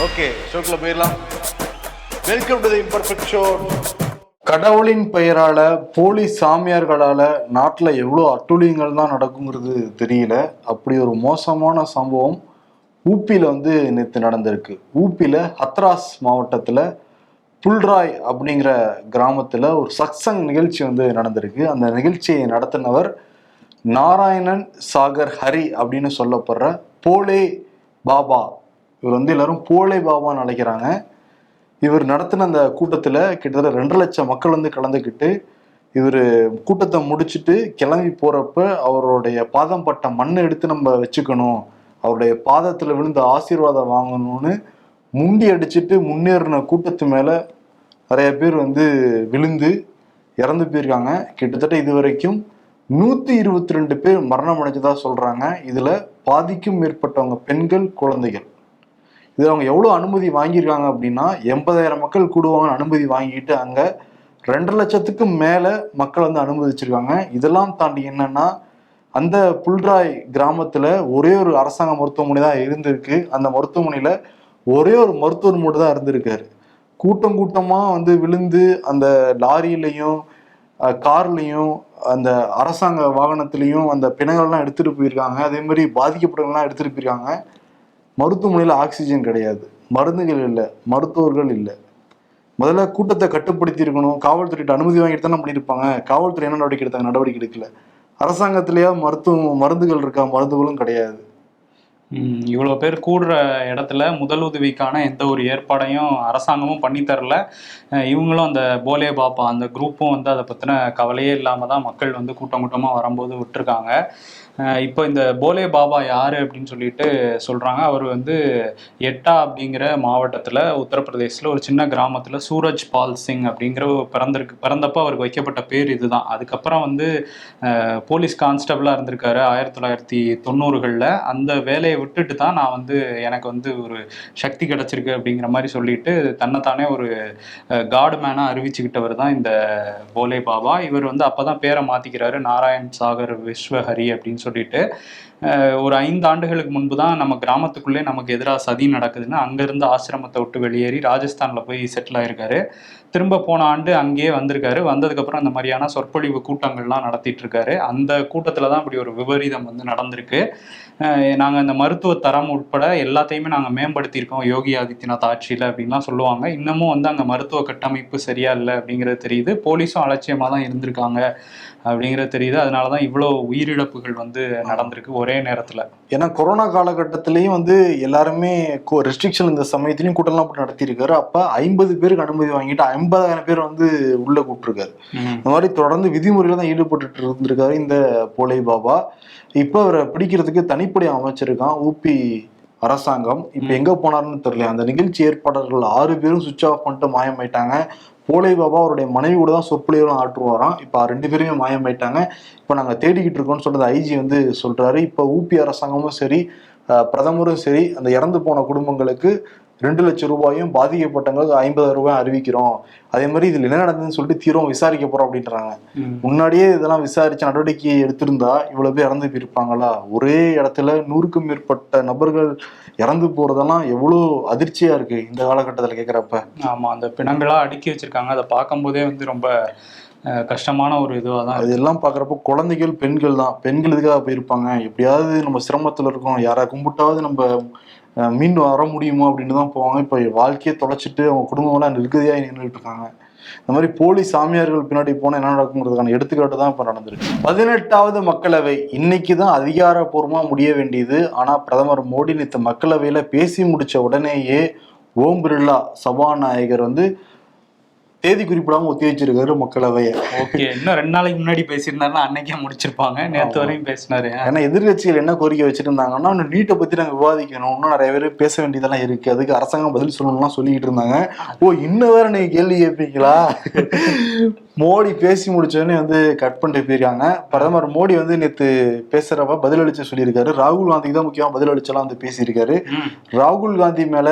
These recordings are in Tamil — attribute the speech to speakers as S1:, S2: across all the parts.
S1: ஓகே ஷோக்கில் போயிடலாம். Welcome to the imperfect show கடவுளின் பெயரால போலி சாமியார்களால நாட்டில் எவ்வளோ அட்டுழியங்கள் தான் நடக்குங்கிறது தெரியல. அப்படி ஒரு மோசமான சம்பவம் ஊப்பியில் வந்து நேற்று நடந்திருக்கு. ஊப்பியில் ஹத்ராஸ் மாவட்டத்தில் புல்ராய் அப்படிங்கிற கிராமத்தில் ஒரு சத்சங் நிகழ்ச்சி வந்து நடந்திருக்கு. அந்த நிகழ்ச்சியை நடத்தினவர் நாராயணன் சாகர் ஹரி அப்படின்னு சொல்லப்படுற போலே பாபா. இவர் வந்து எல்லாரும் போலே பாபான்னு அழைக்கிறாங்க. இவர் நடத்தின அந்த கூட்டத்தில் கிட்டத்தட்ட ரெண்டு லட்சம் மக்கள் வந்து கலந்துக்கிட்டு இவர் கூட்டத்தை முடிச்சுட்டு கிளம்பி போகிறப்ப அவருடைய பாதம் பட்ட மண்ணை எடுத்து நம்ம வச்சுக்கணும். அவருடைய பாதத்தில் விழுந்த ஆசீர்வாதம் வாங்கணும்னு முண்டி அடிச்சுட்டு முன்னேறின கூட்டத்து மேலே நிறைய பேர் வந்து விழுந்து இறந்து போயிருக்காங்க. கிட்டத்தட்ட இது வரைக்கும் நூற்றி இருபத்தி ரெண்டு பேர் மரணம் அடைஞ்சதாக சொல்கிறாங்க இதில் பாதிக்கும் மேற்பட்டவங்க பெண்கள் குழந்தைகள். இதில் அவங்க எவ்வளோ அனுமதி வாங்கியிருக்காங்க அப்படின்னா எண்பதாயிரம் மக்கள் கூடுவாங்கன்னு அனுமதி வாங்கிட்டு அங்கே ரெண்டு லட்சத்துக்கும் மேலே மக்கள் வந்து அனுமதிச்சிருக்காங்க. இதெல்லாம் தாண்டி என்னன்னா அந்த புல்ராய் கிராமத்தில் ஒரே ஒரு அரசாங்க மருத்துவமனை தான் இருந்திருக்கு. அந்த மருத்துவமனையில் ஒரே ஒரு மருத்துவர் மட்டும் தான் இருந்திருக்காரு. கூட்டம் கூட்டமாக வந்து விழுந்து அந்த லாரியிலையும் கார்லேயும் கார்லையும் அந்த அரசாங்க வாகனத்திலையும் அந்த பிணங்கள்லாம் எடுத்துகிட்டு போயிருக்காங்க. அதே மாதிரி பாதிக்கப்பட்டவங்கலாம் எடுத்துகிட்டு போயிருக்காங்க. மருத்துவமனையில் ஆக்சிஜன் கிடையாது. மருந்துகள் இல்லை மருத்துவர்கள் இல்லை. முதல்ல கூட்டத்தை கட்டுப்படுத்தி இருக்கணும். காவல்துறையிட்ட அனுமதி வாங்கிட்டு தானே பண்ணியிருப்பாங்க காவல்துறை என்ன நடவடிக்கை எடுத்தாங்க? நடவடிக்கை எடுக்கல. அரசாங்கத்திலேயே மருத்துவ மருந்துகள் இருக்கா? மருந்துகளும் கிடையாது.
S2: இவ்வளோ பேர் கூடுற இடத்துல முதல் உதவிக்கான எந்த ஒரு ஏற்பாடையும் அரசாங்கமும் பண்ணித்தரல இவங்களும் அந்த போலே பாப்பா அந்த குரூப்பும் வந்து அதை பற்றின கவலையே இல்லாமல் தான் மக்கள் வந்து கூட்டம் கூட்டமாக வரும்போது விட்டுருக்காங்க. இப்போ இந்த போலே பாபா யார் அப்படின்னு சொல்லிட்டு சொல்கிறாங்க அவர் வந்து எட்டா அப்படிங்கிற மாவட்டத்தில் உத்தரப்பிரதேசத்துல ஒரு சின்ன கிராமத்தில் சூரஜ் பால் சிங் அப்படிங்கிற ஒரு பிறந்திருக்கு பிறந்தப்போ அவருக்கு வைக்கப்பட்ட பேர் இதுதான். அதுக்கப்புறம் வந்து போலீஸ் கான்ஸ்டபிளாக இருந்திருக்காரு ஆயிரத்தி தொள்ளாயிரத்தி தொண்ணூறுகளில். அந்த வேலையை விட்டுட்டு தான் நான் வந்து எனக்கு வந்து ஒரு சக்தி கிடச்சிருக்கு அப்படிங்கிற மாதிரி சொல்லிட்டு தன்னைத்தானே ஒரு காட் மேனாக அறிவிச்சுக்கிட்டவர் தான் இந்த போலே பாபா. இவர் வந்து அப்போ தான் பேரை மாற்றிக்கிறாரு நாராயண் சாகர் விஸ்வஹரி அப்படின்னு சொல்லிட்டு ஒரு ஐந்து ஆண்டுகளுக்கு முன்பு தான் நம்ம கிராமத்துக்குள்ளே நமக்கு எதிராக சதி நடக்குதுன்னு அங்கேருந்து ஆசிரமத்தை விட்டு வெளியேறி ராஜஸ்தானில் போய் செட்டில் ஆயிருக்காரு. திரும்ப போன ஆண்டு அங்கேயே வந்திருக்காரு. வந்ததுக்கப்புறம் அந்த மாதிரியான சொற்பொழிவு கூட்டங்கள்லாம் நடத்திட்டு இருக்காரு அந்த கூட்டத்தில் தான் இப்படி ஒரு விபரீதம் வந்து நடந்திருக்கு. நாங்கள் இந்த மருத்துவ தரம் உட்பட எல்லாத்தையுமே நாங்கள் மேம்படுத்தியிருக்கோம். யோகி ஆதித்யநாத் ஆட்சியில் அப்படின்லாம் சொல்லுவாங்க. இன்னமும் வந்து அங்கே மருத்துவ கட்டமைப்பு சரியா இல்லை அப்படிங்கிறது தெரியுது. போலீஸும் அலட்சியமாக தான் இருந்திருக்காங்க. அப்படிங்கிறது தெரியுது. அதனால தான் இவ்வளோ உயிரிழப்புகள் வந்து நடந்திருக்கு ஒரே நேரத்தில்.
S1: ஏன்னா கொரோனா காலகட்டத்திலையும் வந்து எல்லாருமே ரெஸ்ட்ரிக்ஷன் இந்த சமயத்திலையும் கூட்டம்லாம் போட்டு நடத்தியிருக்காரு. அப்ப ஐம்பது பேருக்கு அனுமதி வாங்கிட்டு ஐம்பதாயிரம் பேர் வந்து உள்ள கூப்பிட்டுருக்காரு. இந்த மாதிரி தொடர்ந்து விதிமுறையில தான் ஈடுபட்டு இருந்திருக்காரு இந்த போலை பாபா. இப்ப அவரை பிடிக்கிறதுக்கு தனிப்படை அமைச்சிருக்கான் ஊபி அரசாங்கம். இப்ப எங்க போனாருன்னு தெரியல. அந்த நிகழ்ச்சி ஏற்பாளர்கள் ஆறு பேரும் சுவிட்ச் ஆஃப் பண்ணிட்டு மாயமாயிட்டாங்க. போலை பாபா அவருடைய மனைவி கூட தான் சொற்பொழிவெல்லாம் ஆற்றுவாராம். இப்போ ரெண்டு பேருமே மாயமாயிட்டாங்க. இப்போ நாங்கள் தேடிக்கிட்டு இருக்கோம்னு சொல்றது ஐஜி வந்து சொல்றாரு. இப்போ ஊபி அரசாங்கமும் சரி பிரதமரும் சரி அந்த இறந்து போன குடும்பங்களுக்கு ரெண்டு லட்சம் ரூபாயும் பாதிக்கப்பட்டவங்களுக்கு ஐம்பதாயிரம் ரூபாயும் அறிவிக்கிறோம். அதே மாதிரி இதுல என்ன நடந்ததுன்னு சொல்லிட்டு தீவிரம் விசாரிக்க போறோம் அப்படின்றாங்க. முன்னாடியே இதெல்லாம் விசாரிச்சு நடவடிக்கை எடுத்திருந்தா இவ்வளவு பேர் இறந்து போயிருப்பாங்களா? ஒரே இடத்துல நூறுக்கும் மேற்பட்ட நபர்கள் இறந்து போறதெல்லாம் எவ்வளவு அதிர்ச்சியா இருக்கு இந்த காலகட்டத்துல கேக்குறப்ப.
S2: ஆமா அந்த பிணங்களா அடுக்கி வச்சிருக்காங்க. அதை பார்க்கும்போதே வந்து ரொம்ப கஷ்டமான ஒரு இதுவாக தான் இருக்கு.
S1: அதெல்லாம் பாக்குறப்ப குழந்தைகள் பெண்கள் தான். பெண்கள் இதுக்காக போயிருப்பாங்க? எப்படியாவது நம்ம சிரமத்துல இருக்கோம் யாரை கும்பிட்டாவது நம்ம மீண்டும் வர முடியுமா அப்படின்னு தான் போவாங்க. இப்போ வாழ்க்கையை தொலைச்சிட்டு அவங்க குடும்பம்லாம் எல்லாம் நின்றுட்டு இருக்காங்க. இந்த மாதிரி போலி சாமியார்கள் பின்னாடி போனால் என்ன நடக்குங்கிறதுக்கான எடுத்துக்காட்டு தான் இப்போ நடந்திருக்கு. பதினெட்டாவது மக்களவை. இன்னைக்கு தான் அதிகாரப்பூர்வமாக முடிய வேண்டியது. ஆனால் பிரதமர் மோடி நேற்று மக்களவையில் பேசி முடித்த உடனேயே ஓம் பிர்லா சபாநாயகர் வந்து தேதி குறிப்பிடாம ஒத்தி வச்சிருக்காரு மக்களவையை.
S2: ஓகே இன்னும் ரெண்டு நாளைக்கு முன்னாடி பேசியிருந்தாருன்னா அன்னைக்கே முடிச்சிருப்பாங்க. நேற்று வரையும் பேசினாரு.
S1: ஏன்னா எதிர்கட்சிகள் என்ன கோரிக்கை வச்சிருந்தாங்கன்னா இன்னும் நீட்டை பத்தி நாங்க விவாதிக்கணும். இன்னும் நிறைய பேர் பேச வேண்டியதெல்லாம் இருக்கு. அதுக்கு அரசாங்கம் பதில் சொல்லணும்லாம் சொல்லிக்கிட்டு இருந்தாங்க. ஓ இன்னும் வேற நீங்க கேள்வி கேட்பீங்களா மோடி பேசி முடிச்சோடனே வந்து கட் பண்ணிட்டு போயிருக்காங்க. பிரதமர் மோடி வந்து நேத்து பேசுறப்ப பதிலளிச்சு சொல்லியிருக்காரு. ராகுல் காந்திக்கு தான் முக்கியமா பதிலளிச்செல்லாம் வந்து பேசியிருக்காரு. ராகுல் காந்தி மேல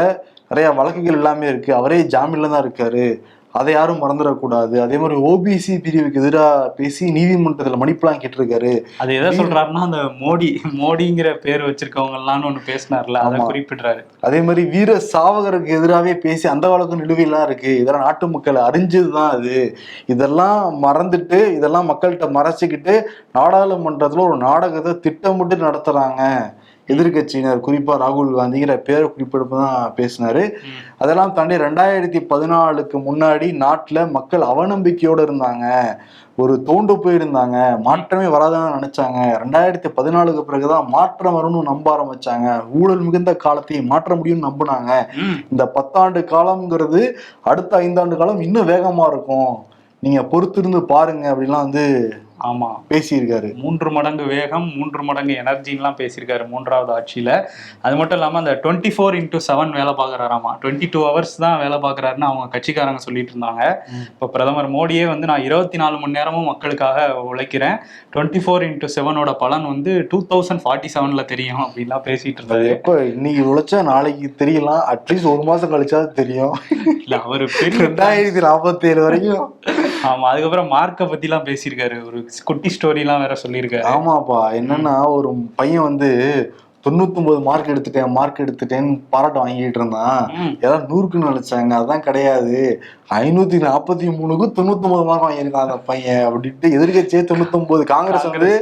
S1: நிறைய வழக்குகள் எல்லாமே இருக்கு. அவரே ஜாமீன்ல தான் இருக்காரு. அதை யாரும் மறந்துடக்கூடாது. அதே மாதிரி ஓபிசி பிரிவுக்கு எதிராக பேசி நீதிமன்றத்துல மன்னிப்புலாம் கேட்டிருக்காரு.
S2: அது எதை சொல்றாருன்னா அந்த மோடி மோடிங்கிற பேர் வச்சிருக்கவங்க ஒண்ணு பேசினார்ல அதை. குறிப்பிடுறாரு.
S1: அதே மாதிரி வீர சாவகருக்கு எதிராகவே பேசி அந்த வழக்கு நிலுவையெல்லாம் இருக்கு. இதெல்லாம் நாட்டு மக்கள் அறிஞ்சதுதான் அது. இதெல்லாம் மறந்துட்டு இதெல்லாம் மக்கள்கிட்ட மறைச்சிக்கிட்டு நாடாளுமன்றத்துல ஒரு நாடகத்தை திட்டமிட்டு நடத்துறாங்க. எதிர்க்கட்சியினர் குறிப்பா ராகுல் காந்திங்கிற பேரை குறிப்பிட்டு தான் பேசினாரு. அதெல்லாம் தாண்டி ரெண்டாயிரத்தி பதினாலுக்கு முன்னாடி நாட்டுல மக்கள் அவநம்பிக்கையோட இருந்தாங்க. ஒரு தோண்டு போயிருந்தாங்க. மாற்றமே வராதுன்னு நினைச்சாங்க. ரெண்டாயிரத்தி பதினாலுக்கு பிறகுதான் மாற்றம் வரும்னு நம்ப ஆரம்பிச்சாங்க. ஊழல் மிகுந்த காலத்தை மாற்ற முடியும்னு நம்பினாங்க. இந்த பத்தாண்டு காலம்ங்கிறது அடுத்த ஐந்தாண்டு காலம் இன்னும் வேகமா இருக்கும். நீங்க பொறுத்திருந்து பாருங்க அப்படிலாம் வந்து
S2: ஆமா.
S1: பேசியிருக்காரு.
S2: மூன்று மடங்கு வேகம் மூன்று மடங்கு எனர்ஜின்லாம் பேசியிருக்காரு மூன்றாவது ஆட்சியில. அது மட்டும் இல்லாம அந்த டுவெண்ட்டி ஃபோர் இன்டூ செவன் வேலை பார்க்குறாராமா? டுவெண்ட்டி டூ ஹவர்ஸ் தான் வேலை பார்க்குறாருன்னு அவங்க கட்சிக்காரங்க சொல்லிட்டு இருந்தாங்க. இப்போ பிரதமர் மோடியே வந்து நான் இருபத்தி நாலு மணி நேரமும் மக்களுக்காக உழைக்கிறேன். டுவெண்ட்டி ஃபோர் இன்டூ செவனோட பலன் வந்து டூ தௌசண்ட் ஃபார்ட்டி செவன்ல தெரியும் அப்படின்லாம் பேசிட்டு இருந்தாரு.
S1: எப்ப? இன்னைக்கு உழைச்சா நாளைக்கு தெரியலாம். அட்லீஸ்ட் ஒரு மாசம் கழிச்சாவது தெரியும்.
S2: இல்ல அவரு
S1: ரெண்டாயிரத்தி நாற்பத்தி ஏழு வரைக்கும்
S2: ஆமா அதுக்கப்புறம் மார்க்கை பத்திலாம் பேசியிருக்காரு ஒரு குட்டி ஸ்டோரிலாம் வேற சொல்லியிருக்காரு.
S1: ஆமாப்பா என்னன்னா ஒரு பையன் வந்து தொண்ணூத்தொன்பது மார்க் எடுத்துட்டேன் மார்க் எடுத்துட்டேன்னு பாராட்டு வாங்கிட்டு இருந்தான். ஏதாவது நூறுக்குன்னு நினைச்சாங்க அதான் கிடையாது. ஐநூத்தி நாற்பத்தி மூணுக்கு தொண்ணூத்தொன்பது மார்க் வாங்கியிருக்கான் அந்த பையன் அப்படின்ட்டு எதிர்கட்சியே தொண்ணூத்தொன்பது காங்கிரஸ் வந்து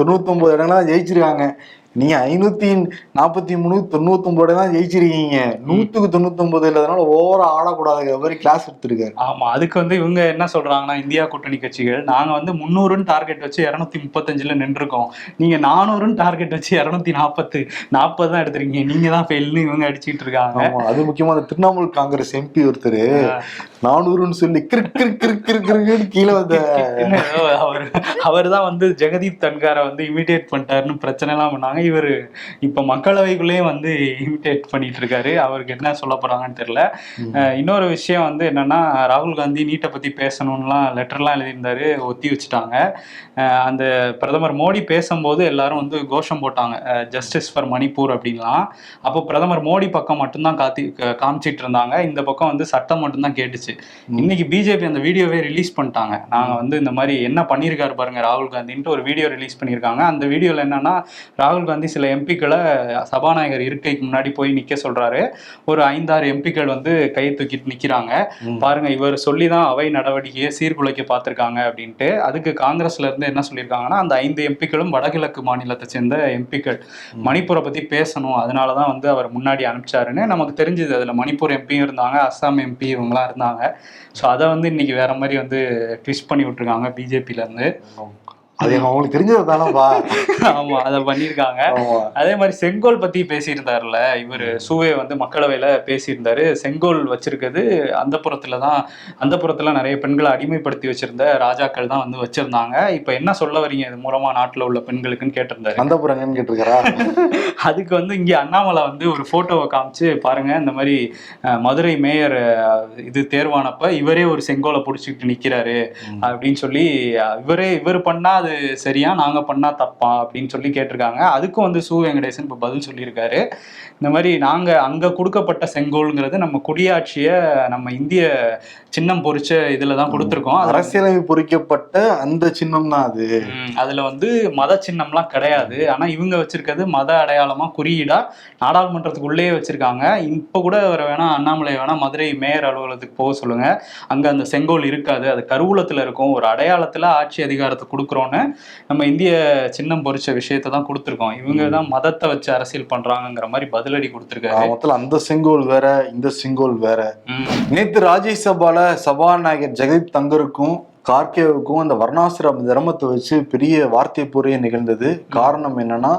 S1: தொண்ணூத்தொன்பது இடங்கள்லாம் ஜெயிச்சிருக்காங்க. நீங்க ஐநூத்தி நாற்பத்தி மூணு தொண்ணூத்தொன்பது தான் ஜெயிச்சிருக்கீங்க. நூத்துக்கு தொண்ணூத்தொன்பது இல்லாதனால ஓவரா ஆடக்கூடாதுங்கிற மாதிரி கிளாஸ் எடுத்திருக்காரு.
S2: ஆமா அதுக்கு வந்து இவங்க என்ன சொல்றாங்கன்னா இந்தியா கூட்டணி கட்சிகள் நாங்க வந்து முந்நூறுன்னு டார்கெட் வச்சு இருநூத்தி முப்பத்தஞ்சுல நின்றுருக்கோம். நீங்க நானூறுன்னு டார்கெட் வச்சு இருநூத்தி நாற்பத்து நாற்பது தான் எடுத்திருக்கீங்க. நீங்க தான் ஃபெயில்னு இவங்க அடிச்சிட்டு இருக்காங்க.
S1: அது முக்கியமா அந்த திரிணாமுல் காங்கிரஸ் எம்பி ஒருத்தர் நானூறுன்னு சொல்லி கிறுக் கிறுக் கிறுக் கிறுக் கிறுக்குன்னு கீழே வந்த
S2: அவர் அவர் தான் வந்து ஜெகதீப் தன்காரை வந்து இமிடேட் பண்ணிட்டாருன்னு பிரச்சனை எல்லாம் பண்ணாங்க. இவர் இப்ப மக்களவைக்குள்ளேயே வந்து இமிடேட் பண்ணிட்டு இருக்காரு அவருக்கு என்ன சொல்ல போறாங்கன்னு தெரியல. இன்னொரு விஷயம் வந்து என்னன்னா ராகுல் காந்தி நீட்டை பத்தி பேசணும்லாம் லெட்டர்லாம் எழுதியிருந்தாரு ஒத்தி வச்சுட்டாங்க. அந்த பிரதமர் மோடி பேசும்போது எல்லாரும் வந்து கோஷம் போட்டாங்க. ஜஸ்டிஸ் ஃபார் மணிப்பூர் அப்படின்லாம். அப்போ பிரதமர் மோடி பக்கம் மட்டும்தான் காத்தி காமிச்சிட்டு இருந்தாங்க இந்த பக்கம் வந்து சட்டம் மட்டும்தான் கேட்டுச்சு.
S1: ம்.
S2: இன்னைக்கு பிஜேபி அந்த வீடியோவே ரிலீஸ் பண்ணிட்டாங்க. நாங்க வந்து இந்த மாதிரி என்ன பண்ணியிருக்காரு பாருங்க ராகுல் காந்தின்ட்டு ஒரு வீடியோ ரிலீஸ் பண்ணியிருக்காங்க. அந்த வீடியோல என்னன்னா ராகுல் காந்தி சில எம்பிக்களை சபாநாயகர் இருக்கைக்கு முன்னாடி போய் நிக்க சொல்றாரு. ஒரு ஐந்தாறு எம்பிக்கள் வந்து கையை தூக்கிட்டு நிக்கிறாங்க.
S1: ம்.
S2: பாருங்க இவர் சொல்லி தான் அவை நடவடிக்கையை சீர்குலைக்க பார்த்திருக்காங்க அப்படின்ட்டு. அதுக்கு காங்கிரஸ்ல இருந்து என்ன சொல்லியிருக்காங்கன்னா அந்த ஐந்து எம்பிக்களும் வடகிழக்கு மாநிலத்தை சேர்ந்த எம்பிக்கள். மணிப்பூரை பத்தி பேசணும். அதனால தான் வந்து அவர் முன்னாடி அனுப்பிச்சாருன்னு நமக்கு தெரிஞ்சது. அதுல மணிப்பூர் எம்பியும் இருந்தாங்க அஸ்ஸாம் எம்பி இவங்கலாம் இருந்தாங்க. ஸோ அதை வந்து இன்னைக்கு வேற மாதிரி வந்து ட்விஸ்ட் பண்ணி விட்டுருக்காங்க பிஜேபியிலேருந்து
S1: அது அவங்களுக்கு தெரிஞ்சது தானப்பா
S2: ஆமா அதை பண்ணியிருக்காங்க. அதே மாதிரி செங்கோல் பத்தி பேசியிருந்தாருல இவர் சூவே வந்து மக்களவையில பேசியிருந்தாரு. செங்கோல் வச்சிருக்கிறது அந்த புறத்துல தான் அந்த புறத்துல நிறைய பெண்களை அடிமைப்படுத்தி வச்சிருந்த ராஜாக்கள் தான் வந்து வச்சிருந்தாங்க. இப்ப என்ன சொல்ல வரீங்க இது மூலமா நாட்டுல உள்ள பெண்களுக்குன்னு கேட்டிருந்தாரு.
S1: அந்த புறங்கன்னு கேட்டிருக்காரா?
S2: அதுக்கு வந்து இங்க அண்ணாமலை வந்து ஒரு போட்டோவை காமிச்சு பாருங்க இந்த மாதிரி மதுரை மேயர் இது தேர்வானப்ப இவரே ஒரு செங்கோலை பிடிச்சிக்கிட்டு நிக்கிறாரு. அப்படின்னு சொல்லி இவரே இவர் பண்ணா அது சரியா நாங்க பண்ணா தப்பா அப்படின்னு சொல்லி கேட்டிருக்காங்க. அதுக்கும் வந்து சு வெங்கடேசன் இப்ப பதில் சொல்லியிருக்காரு. இந்த மாதிரி நாங்க அங்க கொடுக்கப்பட்ட செங்கோல்ங்கிறது நம்ம குடியாட்சிய நம்ம இந்திய சின்னம் பொறிச்ச இதுல தான் கொடுத்துருக்கோம்.
S1: அரசியலமைப்பு பொறிக்கப்பட்ட அந்த சின்னம் தான் அது.
S2: அதுல வந்து மத சின்னம்லாம் கிடையாது. ஆனா இவங்க வச்சிருக்கிறது மத அடையாளமா குறியீடா நாடாளுமன்றத்துக்குள்ளேயே வச்சிருக்காங்க. இப்ப கூட வர வேணா அண்ணாமலை வேணா மதுரை மேயர் அலுவலகத்துக்கு போக சொல்லுங்க. அங்க அந்த செங்கோல் இருக்காது. அது கருவூலத்துல இருக்கும். ஒரு அடையாளத்துல ஆட்சி அதிகாரத்தை கொடுக்குறோன்னு நம்ம இந்திய சின்னம் பொறிச்ச விஷயத்தை தான் கொடுத்துருக்கோம். இவங்க தான் மதத்தை வச்சு அரசியல் பண்றாங்கங்கிற மாதிரி பதிலடி கொடுத்துருக்காரு.
S1: மொத்தம் அந்த செங்கோல் வேற இந்த செங்கோல் வேற. நேத்து ராஜ்யசபால சபாநாயகர் ஜெகதீப் தங்கருக்கும் கார்கேவுக்கும் அந்த வர்ணாசிரம தர்மத்தை வச்சு பெரிய வார்த்தை போரே நிகழ்ந்தது. காரணம் என்னன்னா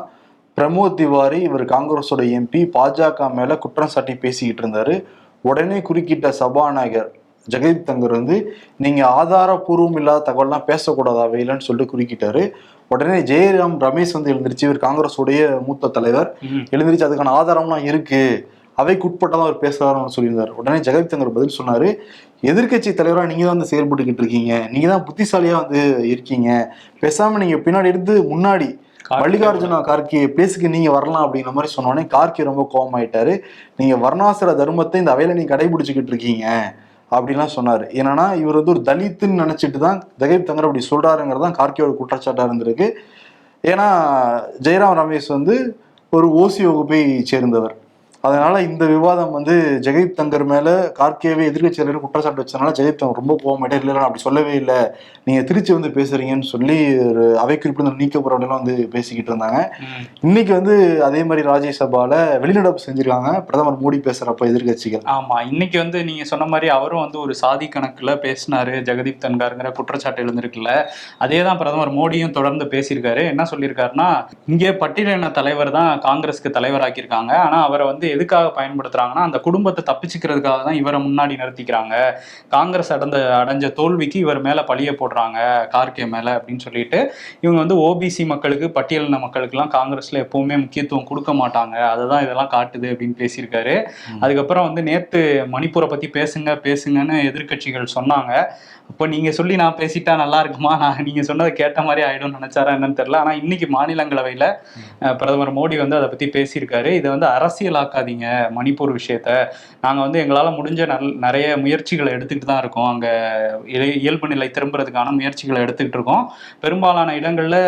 S1: பிரமோத் திவாரி இவர் காங்கிரஸோட எம்பி பாஜக மேல குற்றம் சாட்டி பேசிக்கிட்டு இருந்தாரு. உடனே குறுக்கிட்ட சபாநாயகர் ஜெகதீப் தங்கர் வந்து நீங்க ஆதாரபூர்வம் இல்லாத தகவல்லாம் பேசக்கூடாது அவையிலன்னு சொல்லிட்டு குறுக்கிட்டாரு. உடனே ஜெயராம் ரமேஷ் வந்து எழுந்திருச்சு. இவர் காங்கிரஸுடைய மூத்த தலைவர். எழுந்திருச்சு அதுக்கான ஆதாரம்லாம் இருக்கு. அவைக்கு உட்பட்டதான் அவர் பேசுறாருன்னு சொல்லியிருந்தார். உடனே ஜெகதீப் தங்கர் பதில் சொன்னாரு எதிர்க்கட்சி தலைவரா நீங்க தான் வந்து செயல்பட்டுக்கிட்டு இருக்கீங்க. நீங்க தான் புத்திசாலியா வந்து இருக்கீங்க. பேசாம நீங்க பின்னாடி எடுத்து முன்னாடி மல்லிகார்ஜுன கார்கே பிளேஸுக்கு நீங்க வரலாம் அப்படிங்கிற மாதிரி சொன்னோடனே கார்கே ரொம்ப கோபமாயிட்டாரு நீங்க வர்ணாசிர தர்மத்தை இந்த அவையில நீங்க கடைபிடிச்சுக்கிட்டு இருக்கீங்க. அப்படின்லாம் சொன்னார். என்னன்னா இவர் வந்து ஒரு தலித்துன்னு நினைச்சிட்டு தான் தகைப் தங்கர் அப்படி சொல்றாருங்கிறது தான் கார்கியோட குற்றச்சாட்டா இருந்திருக்கு. ஏன்னா ஜெயராம் ரமேஷ் வந்து ஒரு ஓசி வகுப்பை சேர்ந்தவர். அதனால இந்த விவாதம் வந்து ஜெகதீப் தங்கர் மேல கார்கேவை எதிர்கட்சியாளர் குற்றச்சாட்டு வச்சதுனால ஜெகதீப் தங்கர் ரொம்ப கோவமாயிட்டே இல்லை நான் அப்படி சொல்லவே இல்லை. நீங்க திருச்சி வந்து பேசுறீங்கன்னு சொல்லி ஒரு அவை குறிப்பிட்டு நீக்க போறவங்க வந்து பேசிக்கிட்டு இருந்தாங்க. இன்னைக்கு வந்து அதே மாதிரி ராஜ்யசபால வெளிநடப்பு செஞ்சிருக்காங்க. பிரதமர் மோடி பேசுறப்ப எதிர்கட்சிகள்
S2: ஆமா இன்னைக்கு வந்து நீங்க சொன்ன மாதிரி அவரும் வந்து ஒரு சாதி கணக்குல பேசினாரு ஜெகதீப் தன்காருங்கிற குற்றச்சாட்டு எழுந்திருக்குல்ல. அதே தான் பிரதமர் மோடியும் தொடர்ந்து பேசியிருக்காரு. என்ன சொல்லியிருக்காருன்னா இங்கே பட்டியலின தலைவர் தான் காங்கிரஸ்க்கு தலைவராக்கியிருக்காங்க. ஆனா அவரை வந்து எதுக்காக பயன்படுத்துறாங்கன்னா அந்த குடும்பத்தை தப்பிச்சுக்கிறதுக்காக தான் இவரை முன்னாடி நிறுத்திக்கிறாங்க. காங்கிரஸ் அடைந்த அடைஞ்ச தோல்விக்கு இவர் மேல பழிய போடுறாங்க கார்கே மேல அப்படின்னு சொல்லிட்டு. இவங்க வந்து ஓபிசி மக்களுக்கு பட்டியலின மக்களுக்கெல்லாம் காங்கிரஸ்ல எப்பவுமே முக்கியத்துவம் கொடுக்க மாட்டாங்க. அதை தான் இதெல்லாம் காட்டுது அப்படின்னு பேசியிருக்காரு. அதுக்கப்புறம் வந்து நேத்து மணிப்பூரை பத்தி பேசுங்க பேசுங்கன்னு எதிர்க்கட்சிகள் சொன்னாங்க. அப்போ நீங்க சொல்லி நான் பேசிட்டா நல்லா இருக்குமா? நான் நீங்க சொன்னதை கேட்ட மாதிரி ஆயிடும்னு நினைச்சாரா என்னன்னு தெரியல. ஆனா இன்னைக்கு மாநிலங்களவையில பிரதமர் மோடி வந்து அதை பத்தி பேசியிருக்காரு. இதை வந்து அரசியலாக்காதீங்க மணிப்பூர் விஷயத்த. நாங்க வந்து எங்களால முடிஞ்ச நல் நிறைய முயற்சிகளை எடுத்துக்கிட்டு தான் இருக்கோம். அங்க இய- இயல்பு நிலை திரும்புறதுக்கான முயற்சிகளை எடுத்துக்கிட்டு இருக்கோம். பெரும்பாலான இடங்கள்ல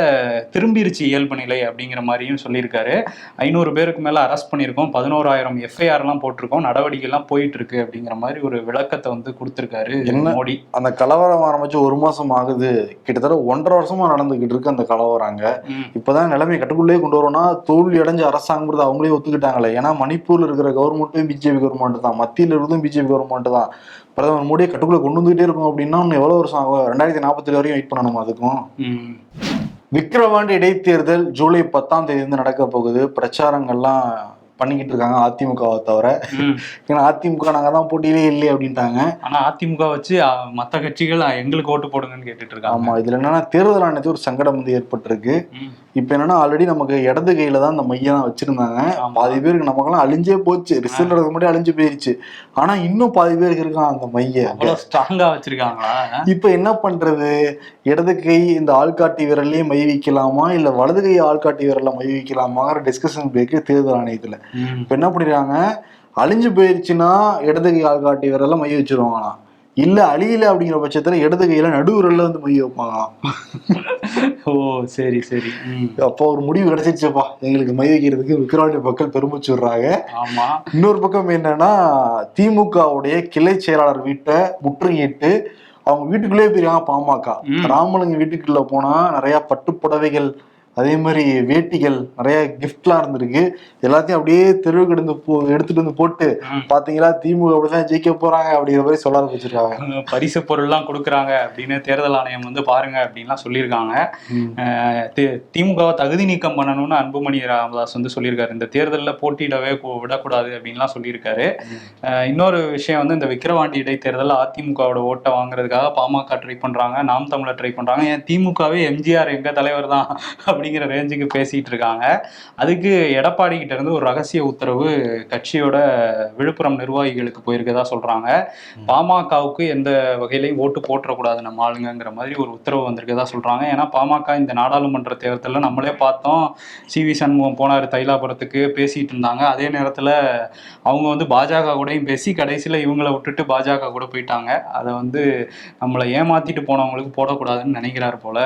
S2: திரும்பிருச்சு இயல்பு நிலை அப்படிங்கிற மாதிரியும் சொல்லியிருக்காரு. ஐநூறு பேருக்கு மேல அரெஸ்ட் பண்ணியிருக்கோம். பதினோராயிரம் எஃப்ஐஆர்லாம் போட்டிருக்கோம். நடவடிக்கைலாம் போயிட்டு இருக்கு அப்படிங்கிற மாதிரி ஒரு விளக்கத்தை வந்து கொடுத்திருக்காரு? மோடி.
S1: அந்த கலவரம் ஆரம்பிச்சு ஒரு மாசம் ஆகுது. கிட்டத்தட்ட ஒன்றரை வருஷமா நடந்துகிட்டு இருக்கு அந்த கலவரம் அங்க.
S2: ம்,
S1: இப்பதான் நிலைமை கட்டுக்குள்ளே கொண்டு வரோம்னா தோல்வி அடைஞ்ச அரசாங்கிறது அவங்களே ஒத்துக்கிட்டாங்களே. ஏன்னா மணிப்பூர்ல இருக்கிற கவர்மெண்ட்டும் பிஜேபி கவர்மெண்ட் தான். மத்தியில இருந்தும் பிஜேபி கவர்மெண்ட் தான். பிரதமர் மோடியை கட்டுக்குள்ள கொண்டு வந்துகிட்டே இருக்கும் அப்படின்னா இன்னும் எவ்வளவு வருஷம் ஆகும்? ரெண்டாயிரத்தி நாற்பத்தி வரையும் வெயிட் பண்ணணும் அதுக்கும்?
S2: ம்.
S1: விக்கிரவாண்டி இடைத்தேர்தல் ஜூலை பத்தாம் தேதி வந்து நடக்க போகுது. பிரச்சாரங்கள்லாம் பண்ணிக்கிட்டு இருக்காங்க அதிமுகவை தவிர. ஏன்னா அதிமுக நாங்க தான் போட்டியிலே இல்லை அப்படின்ட்டாங்க.
S2: ஆனா அதிமுக வச்சு மத்த கட்சிகள் எங்களுக்கு ஓட்டு போடுங்கன்னு கேட்டுட்டு இருக்காங்க.
S1: ஆமா இதுல என்னன்னா தேர்தல் ஆணையத்துக்கு ஒரு சங்கடம் வந்து ஏற்பட்டிருக்கு. இப்ப என்னன்னா ஆல்ரெடி நமக்கு இடது கையில தான் அந்த மையம் வச்சிருந்தாங்க. பாதி பேருக்கு நமக்கெல்லாம் அழிஞ்சே போச்சு. ரிசல்ட் எடுக்க முன்னாடி அழிஞ்சு போயிருச்சு. ஆனா இன்னும் பாதி பேருக்கு இருக்கான் அந்த மைய
S2: ஸ்ட்ராங்கா வச்சிருக்காங்களா?
S1: இப்ப என்ன பண்றது? இடது கை இந்த ஆள்காட்டி விரல்லே மை வைக்கலாமா? இல்ல வலது கை ஆள்காட்டி விரல்ல மை வைக்கலாமாங்கிற டிஸ்கஷன் போயிருக்கு தேர்தல் ஆணையத்துல. இப்ப என்ன பண்ணிருக்காங்க? அழிஞ்சு போயிருச்சுன்னா இடது கை ஆள்காட்டி விரல்ல மை வச்சிருவாங்களாம். இல்ல அழியல அப்படிங்கிற பட்சத்துல இடது கையில நடுவிரல்ல வந்து மை வைப்பாங்களாம்.
S2: ஓ சரி சரி.
S1: அப்போ ஒரு முடிவு கிடைச்சிருச்சப்பா. எங்களுக்கு மை வைக்கிறதுக்கு விக்ரவாண்டி மக்கள் பெருமிச்சு விடுறாங்க
S2: ஆமா.
S1: இன்னொரு பக்கம் என்னன்னா திமுகவுடைய கிளை செயலாளர் வீட்டை முற்றுகையிட்டு அவங்க வீட்டுக்குள்ளே போயிருக்காங்க பாமக. ராமலிங்க வீட்டுக்குள்ள போனா நிறைய பட்டு புடவைகள் அதே மாதிரி வேட்டிகள் நிறைய கிஃப்ட்லாம் இருந்திருக்கு. எல்லாத்தையும் அப்படியே தெருவு கிடந்து போ எடுத்துட்டு வந்து போட்டு. பாத்தீங்களா திமுக அப்படிதான் ஜெயிக்க போறாங்க அப்படிங்கிற மாதிரி சொல்ல ஆரம்பிச்சிருக்காங்க.
S2: பரிசு பொருள்லாம் கொடுக்குறாங்க அப்படின்னு தேர்தல் ஆணையம் வந்து பாருங்க அப்படின்லாம் சொல்லியிருக்காங்க. திமுகவை தகுதி நீக்கம் பண்ணணும்னு அன்புமணி ராமதாஸ் வந்து சொல்லியிருக்காரு. இந்த தேர்தலில் போட்டியிடவே விடக்கூடாது அப்படின்லாம் சொல்லியிருக்காரு. இன்னொரு விஷயம் வந்து இந்த விக்கிரவாண்டி இடைத்தேர்தல் அதிமுகவோட ஓட்டை வாங்குறதுக்காக பாமக ட்ரை பண்றாங்க. நாம் தமிழர் ட்ரை பண்றாங்க. ஏன் திமுகவே எம்ஜிஆர் எங்க தலைவர் தான் அப்படிங்கிற ரேஞ்சுக்கு பேசிட்டு இருக்காங்க. அதுக்கு எடப்பாடி கிட்ட இருந்து ஒரு ரகசிய உத்தரவு கட்சியோட விழுப்புரம் நிர்வாகிகளுக்கு போயிருக்கதா சொல்றாங்க. பாமகவுக்கு எந்த வகையிலையும் ஓட்டு போட்டுறக்கூடாது நம்ம ஆளுங்கங்கிற மாதிரி ஒரு உத்தரவு வந்திருக்கதா சொல்றாங்க. ஏன்னா பாமக இந்த நாடாளுமன்ற தேர்தலில் நம்மளே பார்த்தோம். சி வி சண்முகம் போனார் தைலாபுரத்துக்கு பேசிட்டு இருந்தாங்க. அதே நேரத்தில் அவங்க வந்து பாஜக கூடயும் பேசி கடைசியில் இவங்கள விட்டுட்டு பாஜக கூட போயிட்டாங்க. அதை வந்து நம்மளை ஏமாத்திட்டு போனவங்களுக்கு போடக்கூடாதுன்னு நினைக்கிறார் போல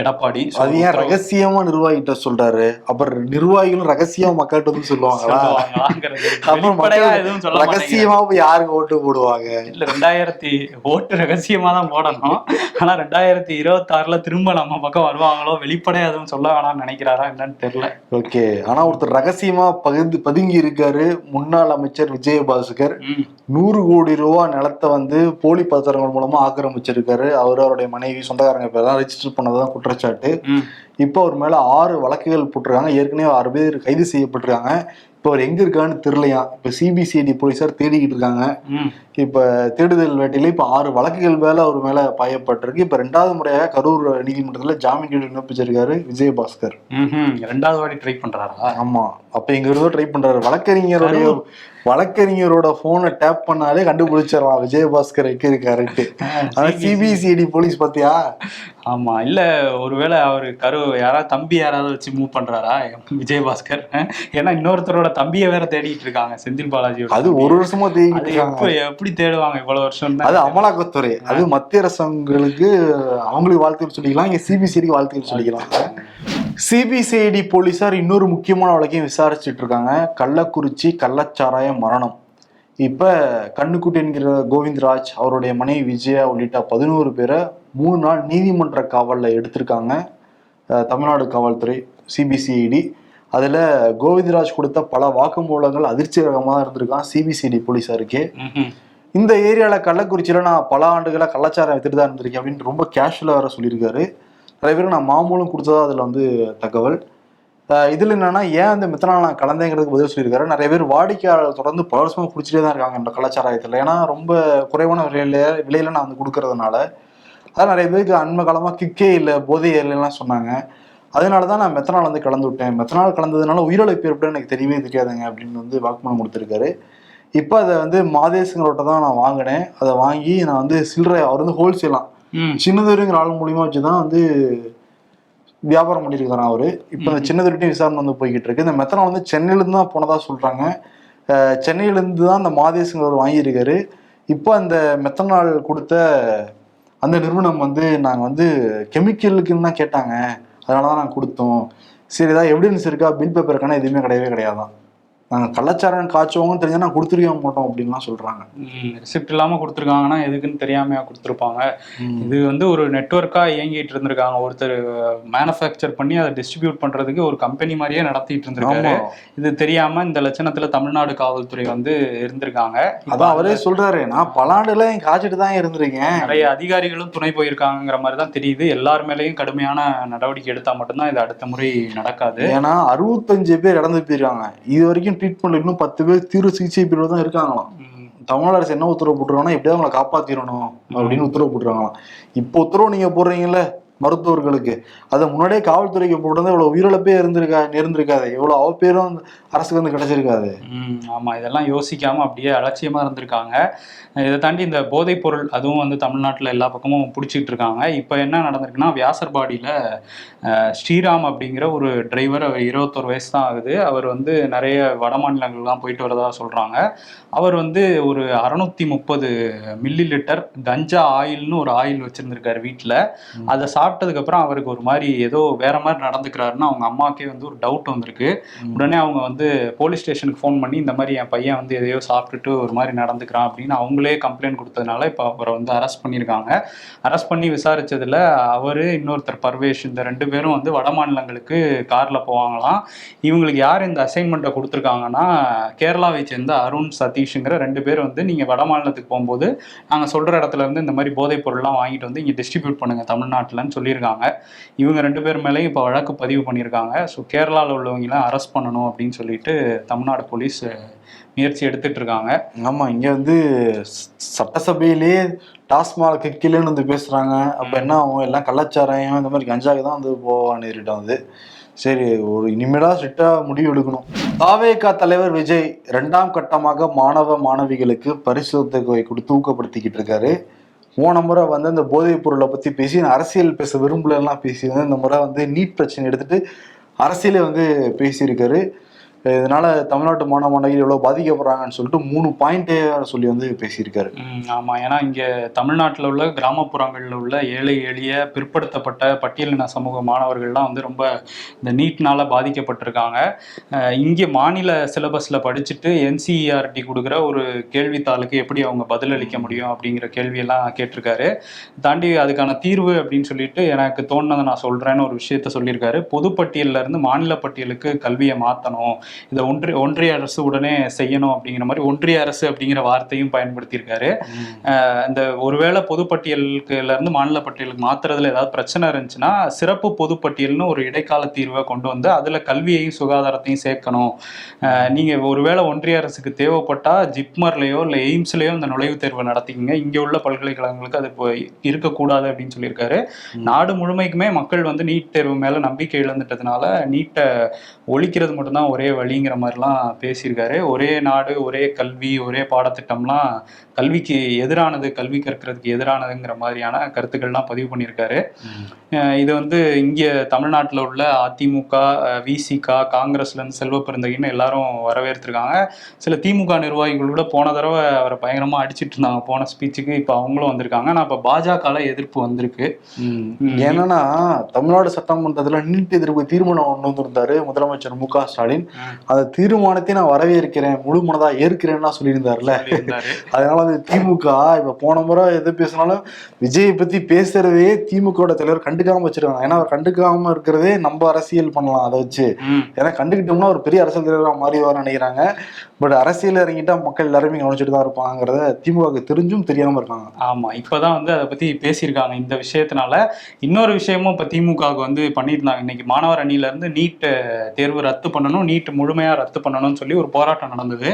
S2: எடப்பாடி
S1: அது ஏன் ரகசியமா நிர்வாகிகிட்ட சொல்றாரு? அப்புறம் நிர்வாகிகளும் ரகசியமா மக்கள்கிட்ட வந்து சொல்லுவாங்களா. ரகசியமா போய் யாருக்கு ஓட்டு போடுவாங்க?
S2: இல்ல ரெண்டாயிரத்தி ஓட்டு ரகசியமா தான் போடணும். ஆனா ரெண்டாயிரத்தி இருபத்தாறுல திரும்ப நம்ம பக்கம் வருவாங்களோ? வெளிப்படையா எதுவும் சொல்ல வேணாம்னு நினைக்கிறாரா என்னன்னு தெரியல.
S1: ஓகே. ஆனா ஒருத்தர் ரகசியமா பகிர்ந்து பதுங்கி இருக்காரு முன்னாள் அமைச்சர் விஜயபாஸ்கர். நூறு கோடி ரூபா நிலத்தை வந்து போலி பத்திரங்கள் மூலமா ஆக்கிரமிச்சிருக்காரு. அவரு அவருடைய மனைவி சொந்தக்காரங்க பேர் தான் ரெஜிஸ்டர் பண்ணதான் குற்றச்சாட்டு. இப்போ அவர் மேல ஆறு வழக்குகள் போட்டிருக்காங்க. ஏற்கனவே ஆறு பேர் கைது செய்யப்பட்டிருக்காங்க. இப்போ அவர் எங்க இருக்கான்னு தெரியலையா? இப்ப சிபிசிஐடி போலீசார் தேடிக்கிட்டு இருக்காங்க. இப்ப தேடுதல் வேட்டையில இப்ப ஆறு வழக்குகள் மேல அவர் மேல பாயப்பட்டிருக்கு. இப்ப ரெண்டாவது முறையாக கரூர் நீதிமன்றத்துல ஜாமீன் கேட்டு விண்ணப்பிச்சிருக்காரு விஜயபாஸ்கர்.
S2: ரெண்டாவது வாட்டி ட்ரை பண்றாரா?
S1: ஆமா. அப்ப இங்க இருந்தோ ட்ரை பண்றாரு. வழக்கறிஞருடைய வழக்கறிஞரோட போனை டேப் பண்ணாலே கண்டுபிடிச்சிடலாம். விஜயபாஸ்கர் எங்க இருக்காருன்ட்டு ஆனா சிபிசிஐடி போலீஸ் பாத்தியா?
S2: ஆமா இல்ல ஒருவேளை அவரு கரு யாராவது தம்பி யாராவது வச்சு மூவ் பண்றாரா? விஜயபாஸ்கர்? ஏன்னா இன்னொருத்தரோட தம்பியை வேற தேடிட்டு இருக்காங்க செந்தில் பாலாஜியோட
S1: அது ஒரு வருஷமா
S2: அது
S1: தேடிட்டு இருக்காங்க.
S2: எப்ப எப்படி தேடுவாங்க இவ்வளவு வருஷம்
S1: அது அமலாக்கத்துறை. அது மத்திய அரசாங்களுக்கு அவங்களுக்கு வாழ்த்துக்கள் சொல்லிக்கலாம் இங்க சிபிசிஐடிக்கு வாழ்த்துக்கள் சொல்லிக்கலாம். சிபிசிஐடி போலீசார் இன்னொரு முக்கியமான வழக்கையும் விசாரிச்சுட்டு இருக்காங்க கள்ளக்குறிச்சி கள்ளச்சாராய மரணம். இப்ப கண்ணுக்குட்டி என்கிற கோவிந்தராஜ் அவருடைய மனைவி விஜயா உள்ளிட்ட பதினோரு பேரை மூணு நாள் நீதிமன்ற காவல்ல எடுத்திருக்காங்க. தமிழ்நாடு காவல்துறை சிபிசிஐடி அதுல கோவிந்தராஜ் கொடுத்த பல வாக்குமூலங்கள் அதிர்ச்சிகரமாக இருந்திருக்கான் சிபிசிஐடி போலீஸாருக்கே இந்த ஏரியால கள்ளக்குறிச்சியில நான் பல ஆண்டுகளா கள்ளச்சாரம் வித்துட்டு தான் இருந்திருக்கேன் அப்படின்னு ரொம்ப கேஷுவலா வேற சொல்லியிருக்காரு. நிறைய பேர் நான் மாமூலம் கொடுத்ததா அதில் வந்து தகவல். இதில் என்னென்னா ஏன் அந்த மித்தனால் நான் கலந்தேங்கிறதுக்கு பதில் சொல்லியிருக்காரு? நிறைய பேர் வாடிக்கையாளர் தொடர்ந்து பல வருஷமாக குடிச்சிட்டே தான் இருக்காங்க இந்த கலாச்சாரத்தில் ஏன்னா ரொம்ப குறைவான விலையில விலையில நான் வந்து கொடுக்கறதுனால. அதான் நிறைய பேருக்கு அண்மை காலமாக கிக்கே இல்லை போதை இல்லைலாம் சொன்னாங்க. அதனால தான் நான் மெத்தனால் வந்து கலந்து விட்டேன். மெத்தனால் கலந்ததுனால உயிரிழப்பு ஏற்பட எனக்கு தெரியவே தெரியாதுங்க அப்படின்னு வந்து வாக்குமூலம் கொடுத்துருக்காரு. இப்போ அதை வந்து மாதேசுங்களோட்ட தான் நான் வாங்கினேன். அதை வாங்கி நான் வந்து சில்லறை அவர் வந்து ஹோல்சேலாம் சின்னதுரைங்கிற ஆள் மூலியமா வச்சு தான் வந்து வியாபாரம் பண்ணியிருக்காரு அவரு. இப்போ இந்த சின்னதுரைட்டையும் விசாரணை வந்து போய்கிட்டு இருக்கு. இந்த மெத்தனால் வந்து சென்னையிலேருந்து தான் போனதா சொல்றாங்க. அஹ் சென்னையிலேருந்து தான் அந்த மாதேசுங்கிறவர் வாங்கியிருக்காரு. இப்போ அந்த மெத்தனால் கொடுத்த அந்த நிறுவனம் வந்து நாங்கள் வந்து கெமிக்கலுக்குன்னு தான் கேட்டாங்க. அதனால தான் நாங்கள் கொடுத்தோம். சரி ஏதாவது எவிடன்ஸ் இருக்கா? பில் பேப்பர் இருக்கானா எதுவுமே கிடையவே கிடையாதான். நாங்கள் கள்ளச்சாரம் காய்ச்சுவோங்கன்னு தெரிஞ்சா நான் கொடுத்துருக்க மாட்டோம் அப்படின்லாம் சொல்றாங்க.
S2: ரிசிப்ட் இல்லாம கொடுத்துருக்காங்கன்னா எதுக்குன்னு தெரியாமையா கொடுத்துருப்பாங்க. இது வந்து ஒரு நெட்வொர்க்கா இயங்கிட்டு இருந்திருக்காங்க. ஒருத்தர் மேனுஃபேக்சர் பண்ணி அதை டிஸ்ட்ரிபியூட் பண்றதுக்கு ஒரு கம்பெனி மாதிரியே நடத்திட்டு இருந்திருக்காரு.
S1: ஆமா.
S2: இது தெரியாம இந்த லட்சணத்துல தமிழ்நாடு காவல்துறை வந்து இருந்திருக்காங்க.
S1: அதான் அவரே சொல்றாரு. நான் பல ஆண்டுல காய்ச்சிட்டு தான் இருந்திருக்கேன்.
S2: நிறைய அதிகாரிகளும் துணை போயிருக்காங்கிற மாதிரி தான் தெரியுது. எல்லார் மேலேயும் கடுமையான நடவடிக்கை எடுத்தா மட்டும்தான் இது அடுத்த முறை நடக்காது.
S1: ஏன்னா அறுபத்தஞ்சு பேர் இறந்து போயிருக்காங்க. இது வரைக்கும் ட்ரீட்மெண்ட் இன்னும் பத்து பேர் தீவிர சிகிச்சை பிரிவு தான் இருக்காங்களாம்.
S2: தமிழ்
S1: தமிழ்நாடு அரசு என்ன உத்தரவு போட்டுருவாங்கன்னா எப்படியாவது அவங்களை காப்பாத்திரணும் அப்படின்னு உத்தரவு போட்டுருவாங்களாம் இப்போ உத்தரவு நீங்க போடுறீங்கல்ல மருத்துவர்களுக்கு. அதை முன்னாடியே காவல்துறைக்கு போட்டு இவ்வளவு உயிரிழப்பே இருந்திருக்கா இருந்திருக்காது. இவ்வளவு அவ பேரும் அரசுக்கு வந்து கிடைச்சிருக்காது.
S2: ம், ஆமா. இதெல்லாம் யோசிக்காம அப்படியே அலட்சியமா இருந்திருக்காங்க. இதை தாண்டி இந்த போதைப் பொருள் அதுவும் வந்து தமிழ்நாட்டுல எல்லா பக்கமும் பிடிச்சிட்டு இருக்காங்க. இப்போ என்ன நடந்திருக்குன்னா வியாசர்பாடியில ஸ்ரீராம் அப்படிங்கிற ஒரு டிரைவர் அவர் இருபத்தொரு வயசு தான் ஆகுது. அவர் வந்து நிறைய வட மாநிலங்கள்லாம் போயிட்டு வரதா சொல்றாங்க. அவர் வந்து ஒரு அறுநூத்தி முப்பது மில்லி லிட்டர் கஞ்சா ஆயில்னு ஒரு ஆயில் வச்சிருந்திருக்காரு வீட்டுல. அதை அப்புறம் அவருக்கு ஒரு மாதிரி ஏதோ வேற மாதிரி நடந்துக்கிறாருன்னு அவங்க அம்மாக்கே வந்து ஒரு டவுட் வந்திருக்கு. உடனே அவங்க வந்து போலீஸ் ஸ்டேஷனுக்கு ஃபோன் பண்ணி இந்த மாதிரி என் பையன் வந்து எதையோ சாப்பிட்டுட்டு ஒரு மாதிரி நடந்துக்கிறான் அப்படின்னு அவங்களே கம்ப்ளைண்ட் கொடுத்ததுனால இப்போ அவரை வந்து அரெஸ்ட் பண்ணியிருக்காங்க. அரெஸ்ட் பண்ணி விசாரிச்சதுல அவர் இன்னொருத்தர் பர்வேஷ் இந்த ரெண்டு பேரும் வந்து வட மாநிலங்களுக்கு காரில் போவாங்களாம். இவங்களுக்கு யார் இந்த அசைன்மெண்ட்டை கொடுத்துருக்காங்கன்னா கேரளாவை சேர்ந்த அருண் சதீஷுங்கிற ரெண்டு பேர் வந்து நீங்கள் வட மாநிலத்துக்கு போகும்போது நாங்கள் சொல்கிற இடத்துல இருந்து இந்த மாதிரி போதைப் பொருள்லாம் வாங்கிட்டு வந்து இங்கே டிஸ்ட்ரிபியூட் பண்ணுங்க தமிழ்நாட்டில்னு சொல்லியிருக்காங்க. இவங்க ரெண்டு பேர் மேலேயும் இப்போ வழக்கு பதிவு பண்ணியிருக்காங்க. ஸோ கேரளாவில் உள்ளவங்களாம் அரெஸ்ட் பண்ணணும் அப்படின்னு சொல்லிட்டு தமிழ்நாடு போலீஸ் முயற்சி எடுத்துட்டு இருக்காங்க.
S1: ஆமா இங்க வந்து சட்டசபையிலேயே டாஸ்மாக் கிக்கிலன்னு வந்து பேசுறாங்க. அப்ப என்ன ஆகும்? எல்லாம் கள்ளச்சாராயம் இந்த மாதிரி கஞ்சாக்கு தான் வந்து போவா நேரிட்டோம் வந்து சரி ஒரு இனிமேடா ஸ்ட்ரிக்டா முடிவு எடுக்கணும். தாவேகா தலைவர் விஜய் இரண்டாம் கட்டமாக மாணவ மாணவிகளுக்கு பரிசு தொகை கொடுத்து ஊக்கப்படுத்திக்கிட்டு இருக்காரு. போன முறை வந்து அந்த போதைப் பொருளை பத்தி பேசி அரசியல் பேச விரும்பலாம் பேசி வந்து இந்த முறை வந்து நீட் பிரச்சனை எடுத்துட்டு அரசியலே வந்து பேசியிருக்காரு. இதனால தமிழ்நாட்டு மாணவ மாணவிகள் எவ்வளவு பாதிக்கப்படுறாங்கன்னு சொல்லிட்டு மூணு பாயிண்டே சொல்லி வந்து பேசியிருக்காரு.
S2: ஆமாம் ஆமா. ஏன்னா இங்க தமிழ்நாட்டில் உள்ள கிராமப்புறங்களில் உள்ள ஏழை எளிய பிற்படுத்தப்பட்ட பட்டியலின சமூக மாணவர்கள்லாம் வந்து ரொம்ப இந்த நீட்னால பாதிக்கப்பட்டிருக்காங்க. இங்கே மாநில சிலபஸ்ல படிச்சுட்டு என்சிஇஆர்டி கொடுக்குற ஒரு கேள்வித்தாளுக்கு எப்படி அவங்க பதிலளிக்க முடியும் அப்படிங்கிற கேள்வியெல்லாம் கேட்டிருக்காரு. தாண்டி அதுக்கான தீர்வு அப்படின்னு சொல்லிட்டு எனக்கு தோணுனதை நான் சொல்றேன்னு ஒரு விஷயத்த சொல்லியிருக்காரு. பொதுப்பட்டியல்ல இருந்து மாநில பட்டியலுக்கு கல்வியை மாற்றணும் இதை ஒன்றிய ஒன்றிய அரசு உடனே செய்யணும் அப்படிங்கிற மாதிரி ஒன்றிய அரசு அப்படிங்கிற வார்த்தையும் பயன்படுத்தியிருக்காரு. இந்த ஒருவேளை பொதுப்பட்டியலுக்குல இருந்து மாநில பட்டியலுக்கு மாத்துறதுல ஏதாவது பிரச்சனை இருந்துச்சுன்னா சிறப்பு பொதுப்பட்டியல்னு ஒரு இடைக்கால தீர்வை கொண்டு வந்து அதுல கல்வியையும் சுகாதாரத்தையும் சேர்க்கணும். அஹ் நீங்க ஒருவேளை ஒன்றிய அரசுக்கு தேவைப்பட்டா ஜிப்மர்லயோ இல்ல எய்ம்ஸ்லயோ இந்த நுழைவுத் தேர்வை நடத்திக்கங்க. இங்க உள்ள பல்கலைக்கழகங்களுக்கு அது இப்போ இருக்கக்கூடாது அப்படின்னு சொல்லியிருக்காரு. நாடு முழுமைக்குமே மக்கள் வந்து நீட் தேர்வு மேல நம்பிக்கை இழந்துட்டதுனால நீட்டை ஒழிக்கிறது மட்டும்தான் ஒரே வழிங்கிற மாதிரிலாம் பேசியிருக்காரு. ஒரே நாடு ஒரே கல்வி ஒரே பாடத்திட்டம்லாம் கல்விக்கு எதிரானது கல்வி கற்கிறதுக்கு எதிரானதுங்கிற மாதிரியான கருத்துக்கள்லாம் பதிவு பண்ணியிருக்காரு. இது வந்து இங்கே தமிழ்நாட்டில் உள்ள அதிமுக விசிக காங்கிரஸ்ல இருந்து செல்வ பெருந்தகின்னு எல்லாரும் வரவேற்றிருக்காங்க. சில திமுக நிர்வாகிகள் கூட போன தடவை அவரை பயங்கரமா அடிச்சிட்டு இருந்தாங்க. போன ஸ்பீச்சுக்கு இப்போ அவங்களும் வந்திருக்காங்க. ஆனால் இப்போ பாஜகல எதிர்ப்பு வந்திருக்கு.
S1: ஏன்னா தமிழ்நாடு சட்டமன்றத்துல நீட் எதிர்ப்பு தீர்மானம் கொண்டு வந்திருந்தாரு. முதலமைச்சர் மு க ஸ்டாலின் அந்த தீர்மானத்தை நான் வரவேற்கிறேன் முழு மனதா ஏற்கிறேன்னா சொல்லியிருந்தாருல
S2: சொல்லியிருந்தாரு.
S1: அதனால அது திமுக. இப்ப போன முறை எது பேசினாலும் விஜயை பத்தி பேசுறதே திமுக தலைவர் கண்டுக்காம வச்சிருக்காங்க. ஏன்னா அவர் கண்டுக்காம இருக்கிறதே நம்ம அரசியல் பண்ணலாம் அதை வச்சு. ஏன்னா கண்டுக்கிட்டோம்னா ஒரு பெரிய அரசியல் தலைவராக மாறிவார்னு நினைக்கிறாங்க. பட் அரசியல் இறங்கிட்டா மக்கள் எல்லாருமே கவனிச்சுட்டு தான் இருப்பாங்கிறத திமுகவுக்கு தெரிஞ்சும் தெரியாம இருக்காங்க.
S2: ஆமா. இப்பதான் வந்து அதை பத்தி பேசியிருக்காங்க. இந்த விஷயத்தினால இன்னொரு விஷயமும் இப்ப திமுகவுக்கு வந்து பண்ணியிருந்தாங்க. இன்னைக்கு மாணவர் அணியில இருந்து நீட் தேர்வு ரத்து பண்ணணும் நீட் முழுமையா ரத்து பண்ணணும்னு சொல்லி ஒரு போராட்டம் நடந்தது.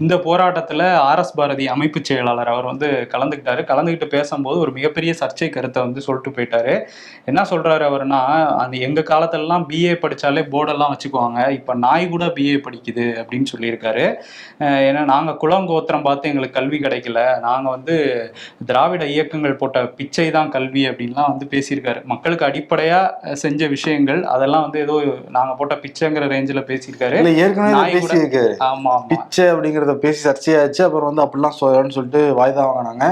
S2: இந்த போராட்டத்துல ஆர் எஸ் பாரதி அமைப்பு செயலாளர் அவர் வந்து கலந்துக்கிட்டாரு. கலந்துக்கிட்டு பேசும்போது ஒரு மிகப்பெரிய சர்ச்சை கருத்தை வந்து சொல்லிட்டு போயிட்டாரு. என்ன சொல்றாரு அவர்னா அந்த எங்க காலத்துலலாம் பிஏ படிச்சாலே போர்டெல்லாம் வச்சுக்குவாங்க. இப்ப நாய் கூட பிஏ படிக்குது அப்படின்னு சொல்லியிருக்காரு. ஏன்னா நாங்க குலம் கோத்திரம் பார்த்து எங்களுக்கு கல்வி கிடைக்கல. நாங்க வந்து திராவிட இயக்கங்கள் போட்ட பிச்சை தான் கல்வி அப்படின்லாம் வந்து பேசியிருக்காரு. மக்களுக்கு அடிப்படையா அஹ், செஞ்ச விஷயங்கள் அதெல்லாம் வந்து ஏதோ நாங்க போட்ட பிச்சைங்கிற ரேஞ்சில் பேசியிருக்காரு.
S1: இல்ல ஏற்கனவே பேசியிருக்காரு.
S2: ஆமா ஆமா.
S1: பிச்சை அப்படிங்கறத பேசி சர்ச்சையாச்சு. அப்புறம் வந்து அப்படிலாம் சொல்லணும்னு சொல்லிட்டு வாய்தா வாங்கினாங்க.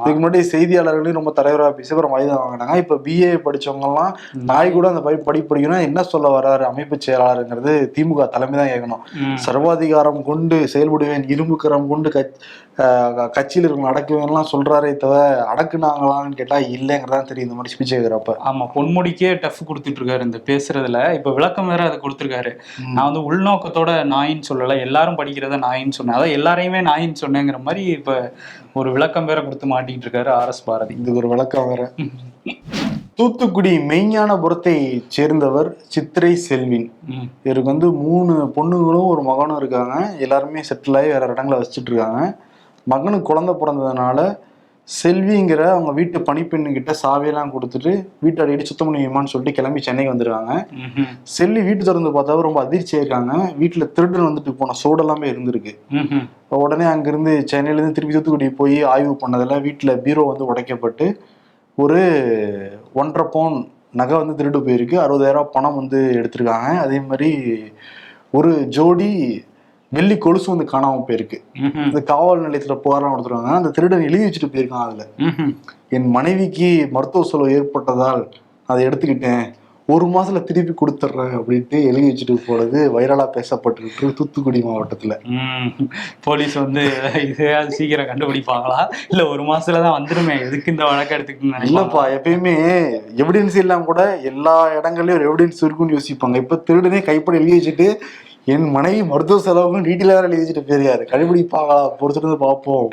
S1: இதுக்கு முன்னாடி செய்தியாளர்களையும் ரொம்ப தலைவராக பேசி அப்புறம் வாய்தா வாங்கினாங்க. இப்ப பிஏ படிச்சவங்க எல்லாம் நாய் கூட அந்த படி படி படிக்கணும் என்ன சொல்ல வர்றாரு? அமைப்பு செயலாளருங்கிறது திமுக தலைமை தான் கேட்கணும். சர்வாதிகாரம் கொண்டு செயல்படுவேன் இரும்பு கரம் கொண்டு கட்சி கட்சியில் இருக்க அடக்குவேன்லாம் சொல்றாரே தவிர அடக்குனாங்களான்னு கேட்டா இல்லைங்கிறதா தெரியும். இந்த மாதிரி ஸ்பீச் கேட்கிறப்ப.
S2: ஆமா பொன்முடிக்கே டஃப் கொடுத்துட்டு இருக்காரு இந்த பேசுறதுல. இப்ப விளக்கம் வேற அதை கொடுத்துருக்காரு. நான் வந்து உள்நோக்கத்தோட நாயின்னு சொல்லல எல்லாரும் படிக்கிறத நாயின்னு சொன்னேன். அதான் எல்லாரையுமே நாயின்னு சொன்னேங்கிற மாதிரி இப்ப ஒரு விளக்கம் வேற கொடுத்து மாட்டிட்டு இருக்காரு ஆர் எஸ் பாரதி.
S1: இதுக்கு ஒரு விளக்கம் வேற. தூத்துக்குடி மெய்ஞானபுரத்தை சேர்ந்தவர் சித்திரை செல்வின். இவருக்கு வந்து மூணு பொண்ணுங்களும் ஒரு மகனும் இருக்காங்க. எல்லாருமே செட்டில் ஆகி வேற இடங்களை வச்சுட்டு இருக்காங்க. மகனுக்கு குழந்தை பிறந்ததுனால செல்விங்கிற அவங்க வீட்டு பணிப்பெண்ணுகிட்ட சாவியெல்லாம் கொடுத்துட்டு வீட்டை அடிக்கடி சுத்தம் பண்ணியுமான்னு சொல்லிட்டு கிளம்பி சென்னைக்கு வந்துருக்காங்க.
S2: ம்ஹும்.
S1: செல்வி வீட்டு திறந்து பார்த்தா ரொம்ப அதிர்ச்சியா இருக்காங்க வீட்டுல திருடன் வந்துட்டு போன சோடு எல்லாமே இருந்திருக்கு. உடனே அங்கிருந்து சென்னையிலேருந்து திருப்பி தூத்துக்குடி போய் ஆய்வு பண்ணதில் வீட்டில் பீரோ வந்து உடைக்கப்பட்டு ஒரு ஒன்றரை பவுன் நகை வந்து திருடு போயிருக்கு. அறுபதாயிரம் பணம் வந்து எடுத்திருக்காங்க. அதே மாதிரி ஒரு ஜோடி வெள்ளி கொலுசு வந்து காணாம போயிருக்கு. இந்த காவல் நிலையத்துல புகாரம் கொடுத்துருவாங்க அந்த திருடன் எழுதி வச்சுட்டு போயிருக்கான் அதுல. என் மனைவிக்கு மருத்துவ செலவு ஏற்பட்டதால் அதை எடுத்துக்கிட்டேன். ஒரு மாசத்துல திருப்பி கொடுத்துட்றேன் அப்படின்ட்டு எழுதி வச்சுட்டு போனது வைரலா பேசப்பட்டிருக்கு தூத்துக்குடி மாவட்டத்துல.
S2: போலீஸ் வந்து இதையாவது சீக்கிரம் கண்டுபிடிப்பாங்களா? இல்ல ஒரு மாசத்துல தான் வந்துருமே. எதுக்கு இந்த வழக்கு எடுத்துக்கிட்டு
S1: இல்லப்பா எப்பயுமே எவிடன்ஸ் இல்லாம கூட எல்லா இடங்கள்லயும் ஒரு எவிடன்ஸ் இருக்குன்னு யோசிப்பாங்க. இப்ப திருடனே கைப்பட எழுதி வச்சுட்டு என் மனைவி மருத்துவ செலவுன்னு டீட்டெயிலாக வேற எழுதி வச்சுட்டு போயிருக்காரு. கண்டுபிடிப்பாங்களா பொறுத்திருந்து பார்ப்போம்.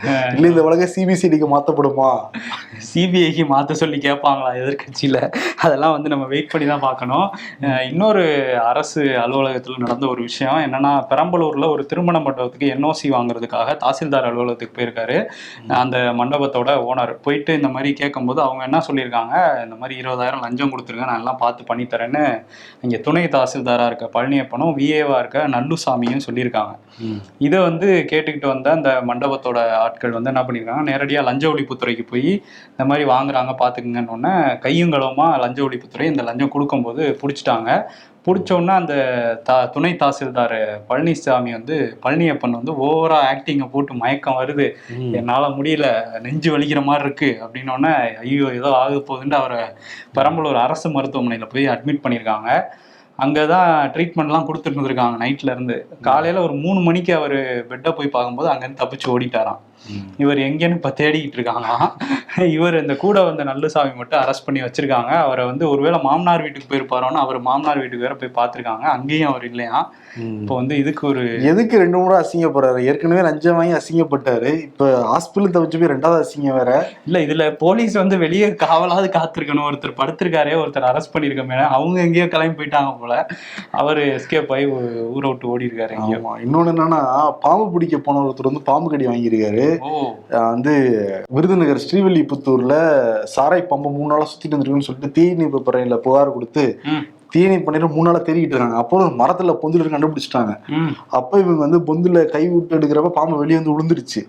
S1: இல்ல இந்த வழக்க சிபிசிடிக்கு மாத்தப்படுமா?
S2: சிபிஐக்கு மாத்த சொல்லி கேட்பாங்களா எதிர்க்கட்சியில? அதெல்லாம் வந்து நம்ம வெயிட் பண்ணி தான் பார்க்கணும். இன்னொரு அரசு அலுவலகத்தில் நடந்த ஒரு விஷயம் என்னன்னா பெரம்பலூர்ல ஒரு திருமண மண்டபத்துக்கு என்ஓசி வாங்குறதுக்காக தாசில்தார் அலுவலகத்துக்கு போயிருக்காரு. அந்த மண்டபத்தோட ஓனர் போயிட்டு இந்த மாதிரி கேட்கும்போது அவங்க என்ன சொல்லியிருக்காங்க? இந்த மாதிரி இருபதாயிரம் லஞ்சம் கொடுத்துருங்க நான் எல்லாம் பார்த்து பண்ணித்தரேன்னு. இங்கே துணை தாசில்தாரா இருக்க பழனியப்பனும் விஏவா இருக்க நல்லுசாமியும் சொல்லியிருக்காங்க. இதை வந்து கேட்டுக்கிட்டு வந்த அந்த மண்டபத்தோட ஆட்கள் வந்து என்ன பண்ணியிருக்காங்க நேரடியாக லஞ்ச ஒழிப்புத்துறைக்கு போய் இந்த மாதிரி வாங்குறாங்க பார்த்துக்குங்கன்னு கையும் களவுமா லஞ்ச ஒழிப்புத்துறை இந்த லஞ்சம் கொடுக்கும்போது பிடிச்சிட்டாங்க. பிடிச்ச உடனே அந்த தா துணை தாசில்தார் பழனிசாமி வந்து பழனியப்பன் வந்து ஓவரா ஆக்டிங்கை போட்டு மயக்கம் வருது. என்னால் முடியல நெஞ்சு வலிக்கிற மாதிரி இருக்கு அப்படின்ன உடனே ஐயோ ஏதோ ஆக போகுதுன்ட்டு அவரை பெரம்பலூர் அரசு மருத்துவமனையில் போய் அட்மிட் பண்ணியிருக்காங்க. அங்கே தான் ட்ரீட்மெண்ட்லாம் கொடுத்துட்டு இருந்திருக்காங்க நைட்ல இருந்து. காலையில் ஒரு மூணு மணிக்கு அவர் பெட்டை போய் பார்க்கும்போது அங்கேருந்து தப்பிச்சு ஓடிட்டாராம். இவர் எங்கேன்னு இப்போ தேடிக்கிட்டு இருக்காங்களாம் இவர் இந்த கூட வந்த நல்லுசாமி மட்டும் அரெஸ்ட் பண்ணி வச்சிருக்காங்க. அவரை வந்து ஒருவேளை மாமனார் வீட்டுக்கு போயிருப்பாரோன்னு அவர் மாமனார் வீட்டுக்கு வேற போய் பார்த்துருக்காங்க. அங்கேயும் அவர் இல்லையா? இப்போ வந்து இதுக்கு ஒரு
S1: எதுக்கு ரெண்டு முறை அசிங்கப்படுறாரு? ஏற்கனவே லஞ்சம் வாங்கி அசிங்கப்பட்டாரு. இப்ப ஹாஸ்பிட்டல் தவிச்சு போய் ரெண்டாவது அசிங்கம் வேற.
S2: இல்ல இதுல போலீஸ் வந்து வெளியே காவலாவது காத்திருக்கணும். ஒருத்தர் படுத்திருக்காரே ஒருத்தர் அரெஸ்ட் பண்ணிருக்கமே அவங்க எங்கேயோ கிளம்பி போயிட்டாங்க போல. அவர் எஸ்கேப் ஆகி ஊரை விட்டு ஓடி இருக்காரு
S1: இன்னொன்னு என்னன்னா பாம்பு பிடிக்க போன ஒருத்தர் வந்து பாம்பு கடி வாங்கியிருக்காரு. வந்து விருதுநகர் ஸ்ரீவில்லிபுத்தூர்ல சாராய் பம்பு மூணு நாளா சுத்திட்டு இருந்திருக்குன்னு சொல்லிட்டு தீயணைப்பு பறையில புகார் கொடுத்து தீயணை பண்ணிட்டு மூணு நாளா தேடிட்டு இருக்காங்க. அப்போ ஒரு மரத்துல பொந்துல கண்டுபிடிச்சிட்டாங்க. அப்ப இவங்க வந்து பொந்துல கை விட்டு எடுக்கிறப்ப பாம்பு வெளியே வந்து விழுந்துருச்சு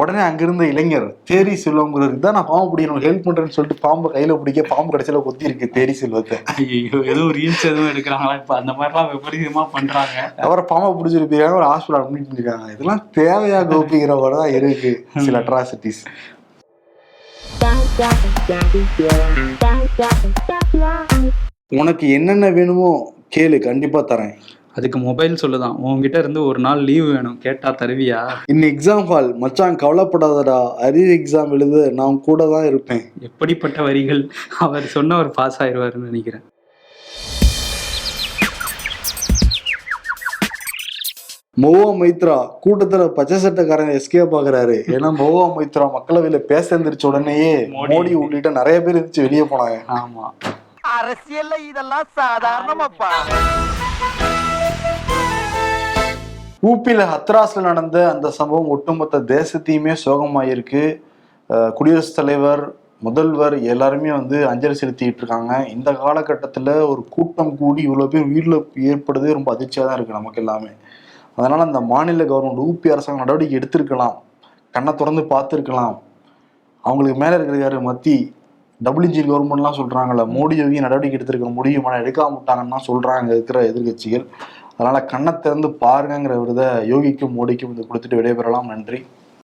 S1: உடனே அங்கிருந்த இளைஞர் தேரி செல்வங்கிறதுக்கு தான் நான் பாம்பு பிடிக்கணும் ஹெல்ப் பண்றேன்னு சொல்லிட்டு பாம்பு கையில பிடிக்க பாம்பு கடைசியில கொத்தி இருக்கு தேரி செல்வத்தை.
S2: ஐயோ எதுவும் ரீல்ஸ் எதுவும் எடுக்கிறாங்களா இப்ப? அந்த மாதிரிலாம் விபரீதமா பண்றாங்க.
S1: அவரை பாம்பை பிடிச்சிருப்பாங்க ஒரு ஹாஸ்பிட்டல் அட்மிட் பண்ணிருக்காங்க. இதெல்லாம் தேவையா கோபிங்கிற மாதிரி தான் இருக்கு. சில அட்ராசிட்டிஸ் உனக்கு என்னென்ன வேணுமோ கேளு கண்டிப்பா தரேன்.
S2: அதுக்கு மொபைல் சொல்லுதான். உன்கிட்ட இருந்து ஒரு நாள் லீவு வேணும். கேட்டா தருவியா?
S1: இன்னும் எக்ஸாம் ஹால் மச்சான் கவலைப்படாதடா. அரியர் எக்ஸாம் எழுத நான் கூட தான் இருப்பேன்.
S2: எப்படிப்பட்ட வரிகள்? அவர் சொன்னவர் பாஸ் ஆயிடுவாருன்னு நினைக்கிறேன்.
S1: மோவா மைத்ரா கூட்டத்துல பச்சை சட்டைக்காரங்க எஸ்கே பாக்குறாரு ஏன்னா மோவா மைத்ரா மக்களவையில பேச எந்திரிச்ச உடனேயே
S2: மோடி.
S1: மோடி உள்ளிட்ட நிறைய பேர் இருந்துச்சு வெளியே போனாங்க.
S2: ஆமா.
S3: அரசியல்ல இதெல்லாம் சாதாரணமாப்பா.
S1: ஊப்பியில ஹத்ராஸ்ல நடந்த அந்த சம்பவம் ஒட்டுமொத்த தேசத்தையுமே சோகமாயிருக்கு. குடியரசுத் தலைவர் முதல்வர் எல்லாருமே வந்து அஞ்சலி செலுத்திட்டு இருக்காங்க. இந்த காலகட்டத்தில் ஒரு கூட்டம் கூடி இவ்வளோ பேர் உயிரில் ஏற்படுது ரொம்ப அதிர்ச்சியாக தான் இருக்கு நமக்கு எல்லாமே. அதனால அந்த மாநில கவர்மெண்ட் ஊபி அரசாங்கம் நடவடிக்கை எடுத்திருக்கலாம். கண்ணை திறந்து பார்த்துருக்கலாம். அவங்களுக்கு மேலே இருக்கிற மத்தி டபிள்யூஜி கவர்மெண்ட்லாம் சொல்கிறாங்கல்ல மோடி யோகி நடவடிக்கை எடுத்திருக்க முடியுமா? எடுக்காம விட்டாங்கன்னா சொல்கிறாங்க இருக்கிற எதிர்கட்சிகள். அதனால் கண்ணை திறந்து பாருங்கிற விருதை யோகிக்கும் மோடிக்கும் இது கொடுத்துட்டு விடைபெறலாம். நன்றி.